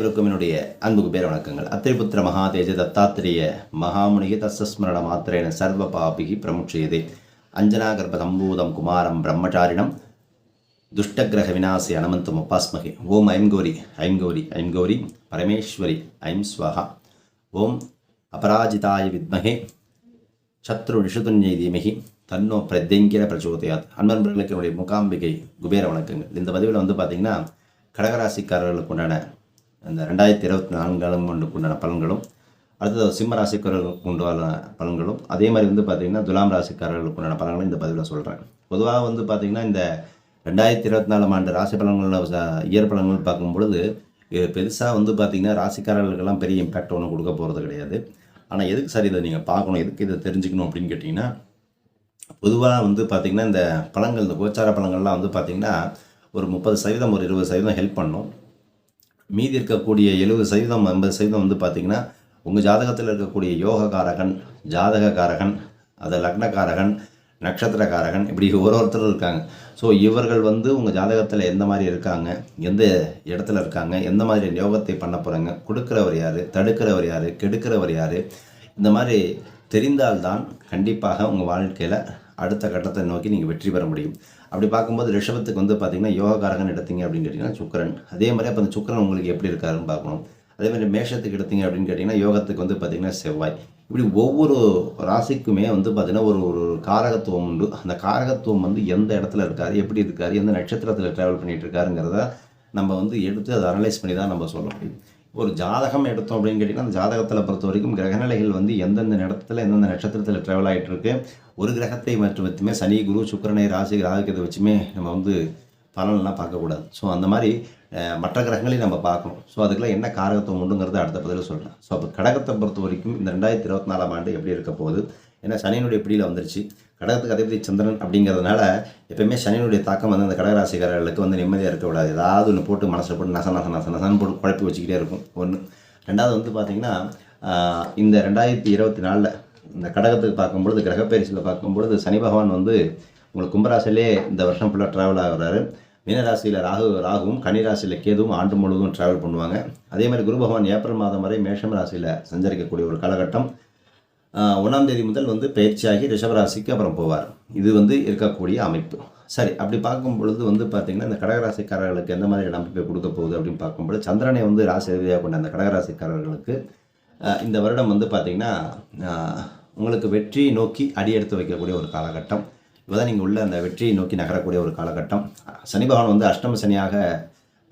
அனைவருக்கும் என்னுடைய அன்புக்கு பேர் வணக்கங்கள். அத்திரிபுத்திர மகாதேஜ தத்தாத்திரேய மகாமுனிகி தஸ்ஸ்மரண மாத்திரேன சர்வ பாபிகி பிரமுட்சியதே அஞ்சனா கர்ப்ப சம்பூதம் குமாரம் பிரம்மச்சாரிணம் துஷ்டகிரக விநாசி அனமந்தம் உபாஸ்மகி. ஓம் ஐம் கௌரி ஐம் கௌரி ஐம் கௌரி பரமேஸ்வரி ஐம் ஸ்வஹா. ஓம் அபராஜிதாய வித்மகே சத்ரு நிஷுதுன்யை தீமகி தன்னோ பிரத்யங்கிர பிரச்சோதயாத். அன்பர்களுக்கு என்னுடைய முகாம்பிகை குபேர வணக்கங்கள். இந்த பதிவில் வந்து பார்த்தீங்கன்னா கடகராசிக்காரர்களுக்கு உண்டான அந்த ரெண்டாயிரத்தி இருபத்தி நான்காம் ஆண்டுக்கு உண்டான பலன்களும் அடுத்தது சிம்ம ராசிக்காரர்களுக்கு உண்டான பலன்களும் அதே மாதிரி வந்து பார்த்தீங்கன்னா துலாம் ராசிக்காரர்களுக்கு உண்டான பலன்களும் இந்த பதிவில் சொல்கிறேன் பொதுவாக வந்து பார்த்தீங்கன்னா இந்த ரெண்டாயிரத்தி இருபத்தி நாலாம் ஆண்டு ராசி பலன்களில் இயற் பலன்கள் பார்க்கும் பொழுது பெருசாக வந்து பார்த்திங்கன்னா ராசிக்காரர்களுக்கெல்லாம் பெரிய இம்பேக்ட் ஒன்றும் கொடுக்க போகிறது கிடையாது. ஆனால் எதுக்கு சார் இதை நீங்கள் பார்க்கணும் எதுக்கு இதை தெரிஞ்சுக்கணும் அப்படின்னு கேட்டிங்கன்னா பொதுவாக வந்து பார்த்திங்கன்னா இந்த பழங்கள் இந்த கோச்சார பழங்கள்லாம் வந்து பார்த்திங்கன்னா ஒரு முப்பது சதவீதம் ஒரு இருபது சதவீதம் ஹெல்ப் பண்ணும். மீதி இருக்கக்கூடிய எழுபது சதவீதம் ஐம்பது சதவீதம் வந்து பார்த்திங்கன்னா உங்கள் ஜாதகத்தில் இருக்கக்கூடிய யோககாரகன் ஜாதகக்காரகன் அது லக்னக்காரகன் நட்சத்திரக்காரகன் இப்படி ஒரு ஒருத்தர் இருக்காங்க. ஸோ இவர்கள் வந்து உங்கள் ஜாதகத்தில் எந்த மாதிரி இருக்காங்க எந்த இடத்துல இருக்காங்க எந்த மாதிரி யோகத்தை பண்ண போகிறாங்க கொடுக்குறவர் யார் தடுக்கிறவர் யார் கெடுக்கிறவர் யார் இந்த மாதிரி தெரிந்தால்தான் கண்டிப்பாக உங்கள் வாழ்க்கையில் அடுத்த கட்டத்தை நோக்கி நீங்கள் வெற்றி பெற முடியும். அப்படி பார்க்கும்போது ரிஷபத்துக்கு வந்து பார்த்தீங்கன்னா யோகாக்காரகன் எடுத்தீங்க அப்படின்னு கேட்டிங்கன்னா சுக்கரன். அதே மாதிரி அப்போ அந்த சுக்கரன் உங்களுக்கு எப்படி இருக்காருன்னு பார்க்கணும். அதே மாதிரி மேஷத்துக்கு எடுத்தீங்க அப்படின்னு கேட்டிங்கன்னா யோகத்துக்கு வந்து பார்த்திங்கன்னா செவ்வாய். இப்படி ஒவ்வொரு ராசிக்குமே வந்து பார்த்திங்கன்னா ஒரு ஒரு காரகத்துவம் உண்டு. அந்த காரகத்துவம் வந்து எந்த இடத்துல இருக்கார் எப்படி இருக்கார் எந்த நட்சத்திரத்தில் ட்ராவல் பண்ணிகிட்டு இருக்காருங்கிறத நம்ம வந்து எடுத்து அதை அனலைஸ் பண்ணி தான் நம்ம சொல்ல முடியும். ஒரு ஜாதகம் எடுத்தோம் அப்படின்னு கேட்டிங்கன்னா அந்த ஜாதகத்தில் பொறுத்த வரைக்கும் கிரகநிலைகள் வந்து எந்தெந்த இடத்துல எந்தெந்த நட்சத்திரத்தில் ட்ராவல் ஆகிட்டு இருக்கு. ஒரு கிரகத்தை மற்றும் வச்சுமே சனி குரு சுக்கரனை ராசி ராகுக்கத்தை வச்சுமே நம்ம வந்து பலன்லாம் பார்க்கக்கூடாது. ஸோ அந்த மாதிரி மற்ற கிரகங்களையும் நம்ம பார்க்கணும். ஸோ அதுக்கெல்லாம் என்ன காரகத்துவம் உண்டுங்கிறத அடுத்த பதில் சொல்லலாம் ஸோ அப்போ கடகத்தை பொறுத்த வரைக்கும் இந்த ரெண்டாயிரத்தி இருபத்தி நாலாம் ஆண்டு எப்படி இருக்க போகுது? ஏன்னா சனியினுடைய பிடியில் வந்துருச்சு. கடகத்துக்கு அதிபதி சந்திரன் அப்படிங்கிறதுனால எப்பயுமே சனியினுடைய தாக்கம் வந்து அந்த கடகராசிக்காரர்களுக்கு வந்து நிம்மதியாக இருக்கக்கூடாது ஏதாவது ஒன்று போட்டு மனசில் போட்டு நச நச நச நசன்னு போட்டு குழப்பி வச்சுக்கிட்டே இருக்கும். ஒன்று ரெண்டாவது வந்து பார்த்திங்கன்னா இந்த ரெண்டாயிரத்தி இருபத்தி நாலில் இந்த கடகத்துக்கு பார்க்கும்பொழுது கிரகப்பயிற்சியில் பார்க்கும்பொழுது சனி பகவான் வந்து உங்களுக்கு கும்பராசிலே இந்த வருஷம் ஃபுல்லாக ட்ராவல் ஆகிறாரு. மீனராசியில் ராகு ராகுவும் கன்னிராசியில் கேதுவும் ஆண்டு முழுவதும் ட்ராவல் பண்ணுவாங்க. அதே மாதிரி குரு பகவான் ஏப்ரல் மாதம் வரை மேஷம் ராசியில் சஞ்சரிக்கக்கூடிய ஒரு காலகட்டம். ஒன்றாம் தேதி முதல் வந்து பயிற்சியாகி ரிஷபராசிக்கு அப்புறம் போவார். இது வந்து இருக்கக்கூடிய அமைப்பு. சரி அப்படி பார்க்கும் பொழுது வந்து பார்த்திங்கன்னா இந்த கடகராசிக்காரர்களுக்கு எந்த மாதிரி அமைப்பை கொடுக்க போகுது அப்படின்னு பார்க்கும்பொழுது சந்திரனை வந்து ராசி ரீதியாக கொண்ட அந்த கடகராசிக்காரர்களுக்கு இந்த வருடம் வந்து பார்த்திங்கன்னா உங்களுக்கு வெற்றி நோக்கி அடி எடுத்து வைக்கக்கூடிய ஒரு காலகட்டம். இப்போதான் நீங்கள் உள்ள அந்த வெற்றியை நோக்கி நகரக்கூடிய ஒரு காலகட்டம். சனி பகவான் வந்து அஷ்டம சனியாக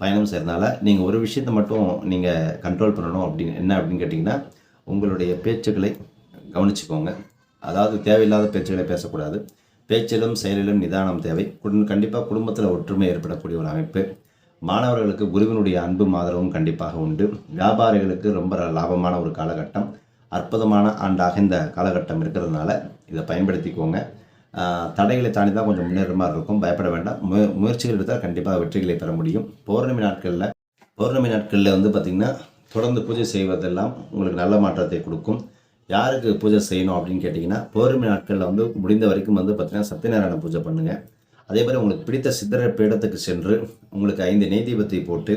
பயணம் செய்கிறதுனால நீங்கள் ஒரு விஷயத்தை மட்டும் நீங்கள் கண்ட்ரோல் பண்ணணும் அப்படின்னு என்ன அப்படின்னு கேட்டிங்கன்னா உங்களுடைய பேச்சுக்களை கவனிச்சுக்கோங்க. அதாவது தேவையில்லாத பேச்சுகளை பேசக்கூடாது. பேச்சிலும் செயலிலும் நிதானம் தேவை. கண்டிப்பாக குடும்பத்தில் ஒற்றுமை ஏற்படக்கூடிய ஒரு அமைப்பு. மாணவர்களுக்கு குருவினுடைய அன்பும் ஆதரவும் கண்டிப்பாக உண்டு. வியாபாரிகளுக்கு ரொம்ப லாபமான ஒரு காலகட்டம். அற்புதமான ஆண்டாக இந்த காலகட்டம் இருக்கிறதுனால இதை பயன்படுத்திக்கோங்க. தடைகளை தாண்டி தான் கொஞ்சம் முன்னேற மாதிரி இருக்கும். பயப்பட வேண்டாம். மு முயற்சிகள் எடுத்தால் கண்டிப்பாக வெற்றிகளை பெற முடியும். பௌர்ணமி நாட்களில் பௌர்ணமி நாட்களில் வந்து பார்த்திங்கன்னா தொடர்ந்து பூஜை செய்வதெல்லாம் உங்களுக்கு நல்ல மாற்றத்தை கொடுக்கும். யாருக்கு பூஜை செய்யணும் அப்படின்னு கேட்டிங்கன்னா பௌர்ணமி நாட்களில் வந்து முடிந்த வரைக்கும் வந்து பார்த்திங்கன்னா சத்யநாராயண பூஜை பண்ணுங்கள் அதே மாதிரி உங்களுக்கு பிடித்த சித்தர பீடத்துக்கு சென்று உங்களுக்கு ஐந்து நெய் தீபத்தை போட்டு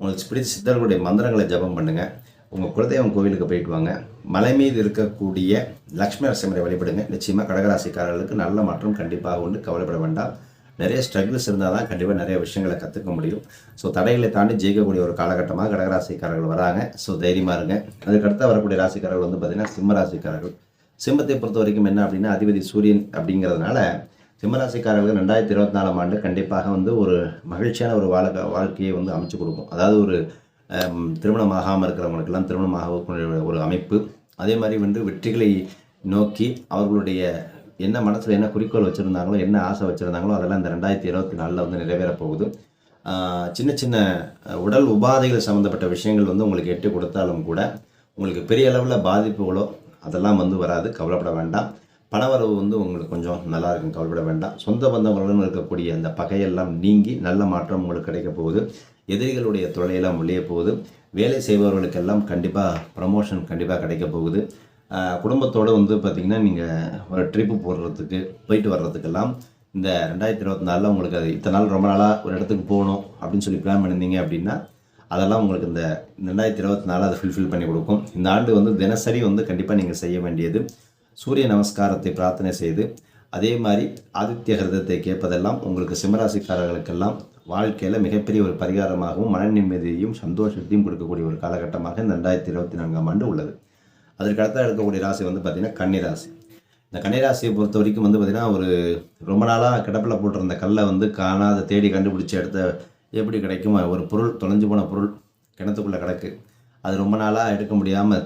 உங்களுக்கு பிடித்த சித்தர்களுடைய மந்திரங்களை ஜபம் பண்ணுங்கள் உங்கள் குலதெய்வம் கோவிலுக்கு போயிட்டு வாங்க. மலை மீது இருக்கக்கூடிய லக்ஷ்மி நரசிம்மரை வழிபடுங்க. நிச்சயமாக கடகராசிக்காரர்களுக்கு நல்ல மாற்றம் கண்டிப்பாக உண்டு. கவலைப்பட வேண்டாம். நிறைய ஸ்ட்ரகிள்ஸ் இருந்தால் தான் கண்டிப்பாக நிறைய விஷயங்களை கற்றுக்க முடியும். ஸோ தடைகளை தாண்டி ஜெயிக்கக்கூடிய ஒரு காலகட்டமாக கடகராசிக்காரர்கள் வராங்க. ஸோ தைரியமாக இருங்க. அதுக்கடுத்து வரக்கூடிய ராசிக்காரர்கள் வந்து பார்த்திங்கன்னா சிம்ம ராசிக்காரர்கள். சிம்மத்தை பொறுத்த வரைக்கும் என்ன அப்படின்னா அதிபதி சூரியன் அப்படிங்கிறதுனால சிம்மராசிக்காரர்கள் ரெண்டாயிரத்தி இருபத்தி நாலாம் ஆண்டு கண்டிப்பாக வந்து ஒரு மகிழ்ச்சியான ஒரு வாழ்க்கை வாழ்க்கையை வந்து அமைச்சு கொடுக்கும். அதாவது ஒரு திருமணம் ஆகாமல் இருக்கிறவங்களுக்கெல்லாம் திருமணமாக ஒரு அமைப்பு. அதே மாதிரி வந்து வெற்றிகளை நோக்கி அவர்களுடைய என்ன மனசில் என்ன குறிக்கோள் வச்சுருந்தாங்களோ என்ன ஆசை வச்சுருந்தாங்களோ அதெல்லாம் இந்த ரெண்டாயிரத்தி இருபத்தி நாலில் வந்து நிறைவேற போகுது. சின்ன சின்ன உடல் உபாதைகள் சம்மந்தப்பட்ட விஷயங்கள் வந்து உங்களுக்கு எட்டு கொடுத்தாலும் கூட உங்களுக்கு பெரிய அளவில் பாதிப்புகளோ அதெல்லாம் வந்து வராது. கவலைப்பட வேண்டாம். பணவரவு வந்து உங்களுக்கு கொஞ்சம் நல்லா இருக்கும். கவலைப்பட வேண்டாம். சொந்த பந்தங்களுடன் இருக்கக்கூடிய அந்த பகையெல்லாம் நீங்கி நல்ல மாற்றம் உங்களுக்கு கிடைக்க போகுது. எதிரிகளுடைய தொலையெல்லாம் வெளியே போகுது. வேலை செய்பவர்களுக்கெல்லாம் கண்டிப்பாக ப்ரமோஷன் கண்டிப்பாக கிடைக்க போகுது. குடும்பத்தோடு வந்து பார்த்திங்கன்னா நீங்கள் ஒரு ட்ரிப்பு போடுறதுக்கு போயிட்டு வர்றதுக்கெல்லாம் இந்த ரெண்டாயிரத்தி இருபத்தி நாலில் உங்களுக்கு அது இத்தனை நாள் ரொம்ப நாளாக ஒரு இடத்துக்கு போகணும் அப்படின்னு சொல்லி பிளான் பண்ணியிருந்தீங்க அப்படின்னா அதெல்லாம் உங்களுக்கு இந்த ரெண்டாயிரத்தி இருபத்தி நாலு அதை ஃபில்ஃபில் பண்ணி கொடுக்கும். இந்த ஆண்டு வந்து தினசரி வந்து கண்டிப்பாக நீங்கள் செய்ய வேண்டியது சூரிய நமஸ்காரத்தை பிரார்த்தனை செய்து அதே மாதிரி ஆதித்ய கிரதத்தை கேட்பதெல்லாம் உங்களுக்கு சிம்மராசிக்காரர்களுக்கெல்லாம் வாழ்க்கையில் மிகப்பெரிய ஒரு பரிகாரமாகவும் மன நிம்மதியையும் சந்தோஷத்தையும் கொடுக்கக்கூடிய ஒரு காலகட்டமாக இந்த ரெண்டாயிரத்தி இருபத்தி நான்காம் ஆண்டு உள்ளது. அதற்கு அடுத்த இருக்கக்கூடிய ராசி வந்து பார்த்திங்கன்னா கன்னிராசி இந்த கன்னிராசியை பொறுத்த வரைக்கும் வந்து பார்த்திங்கன்னா ஒரு ரொம்ப நாளாக கிடப்பில் போட்டிருந்த கல்லை வந்து காணாத தேடி கண்டுபிடிச்சி எடுத்த எப்படி கிடைக்கும்? ஒரு பொருள் தொலைஞ்சு போன பொருள் கிணத்துக்குள்ளே கிடக்கு. அது ரொம்ப நாளாக எடுக்க முடியாமல்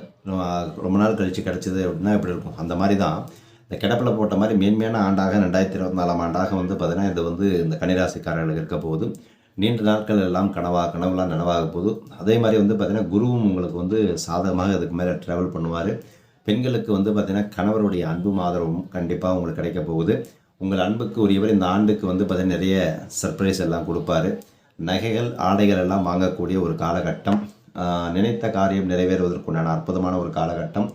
ரொம்ப நாள் கழித்து கிடச்சிது அப்படின்னா எப்படி இருக்கும். அந்த மாதிரி தான் இந்த கிடப்பில் போட்ட மாதிரி மேன்மையான ஆண்டாக ரெண்டாயிரத்தி இருபத்தி நாலாம் ஆண்டாக வந்து பார்த்திங்கன்னா இது வந்து இந்த கன்னிராசிக்காரர்களுக்கு இருக்க போகுது. நீண்ட நாட்கள் எல்லாம் கனவாக கனவுலாம் நனவாக போகுது. அதே மாதிரி வந்து பார்த்திங்கன்னா குருவும் உங்களுக்கு வந்து சாதகமாக அதுக்கு மேலே ட்ராவல் பண்ணுவார். பெண்களுக்கு வந்து பார்த்திங்கன்னா கணவருடைய அன்பும் ஆதரவும் கண்டிப்பாக உங்களுக்கு கிடைக்க போகுது. உங்கள் அன்புக்கு உரியவர் இந்த ஆண்டுக்கு வந்து பார்த்திங்கன்னா நிறைய சர்ப்ரைஸ் எல்லாம் கொடுப்பாரு. நகைகள் ஆடைகள் எல்லாம் வாங்கக்கூடிய ஒரு காலகட்டம். நினைத்த காரியம் நிறைவேறுவதற்குண்டான அற்புதமான ஒரு காலகட்டம்.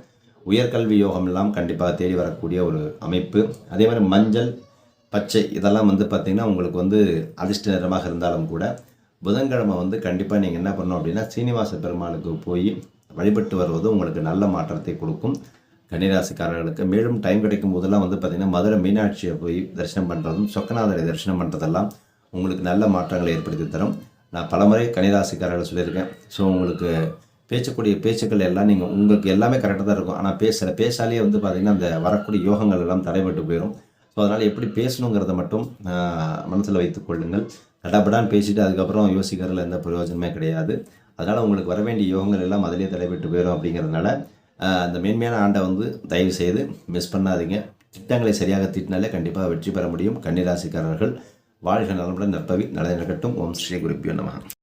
உயர்கல்வி யோகம் எல்லாம் கண்டிப்பாக தேடி வரக்கூடிய ஒரு அமைப்பு. அதே மாதிரி மஞ்சள் பச்சை இதெல்லாம் வந்து பார்த்திங்கன்னா உங்களுக்கு வந்து அதிர்ஷ்ட நிறமாக இருந்தாலும் கூட புதன்கிழமை வந்து கண்டிப்பாக நீங்கள் என்ன பண்ணணும் அப்படின்னா சீனிவாச பெருமாளுக்கு போய் வழிபட்டு வருவது உங்களுக்கு நல்ல மாற்றத்தை கொடுக்கும். கன்னிராசிக்காரர்களுக்கு மேலும் டைம் கிடைக்கும் போதெல்லாம் வந்து பார்த்திங்கன்னா மதுரை மீனாட்சியை போய் தரிசனம் பண்ணுறதும் சொக்கநாதரை தரிசனம் பண்ணுறதெல்லாம் உங்களுக்கு நல்ல மாற்றங்களை ஏற்படுத்தி தரும். நான் பலமுறை கன்னிராசிக்காரர்கள் சொல்லியிருக்கேன். ஸோ உங்களுக்கு பேசக்கூடிய பேச்சுக்கள் எல்லாம் நீங்கள் உங்களுக்கு எல்லாமே கரெக்டாக தான் இருக்கும். ஆனால் பேசுகிற பேசாலேயே வந்து பார்த்திங்கன்னா அந்த வரக்கூடிய யோகங்கள் எல்லாம் தடைபட்டு போயிடும் ஸோ அதனால் எப்படி பேசணுங்கிறத மட்டும் மனசில் வைத்துக் கொள்ளுங்கள். கடப்படான்னு பேசிட்டு அதுக்கப்புறம் யோசிக்கிறதுல எந்த பிரயோஜனமே கிடையாது. அதனால் உங்களுக்கு வர வேண்டிய யோகங்கள் எல்லாம் அதிலே தலைப்பட்டு போயிடும் அப்படிங்கிறதுனால அந்த மேன்மையான ஆண்டை வந்து தயவு செய்து மிஸ் பண்ணாதீங்க. திட்டங்களை சரியாக திட்டினாலே கண்டிப்பாக வெற்றி பெற முடியும். கன்னிராசிக்காரர்கள் வாழ்க நலமுடன் நற்பவி. நல இருக்கட்டும் ஓம் ஸ்ரீ குருப்பியோ நம.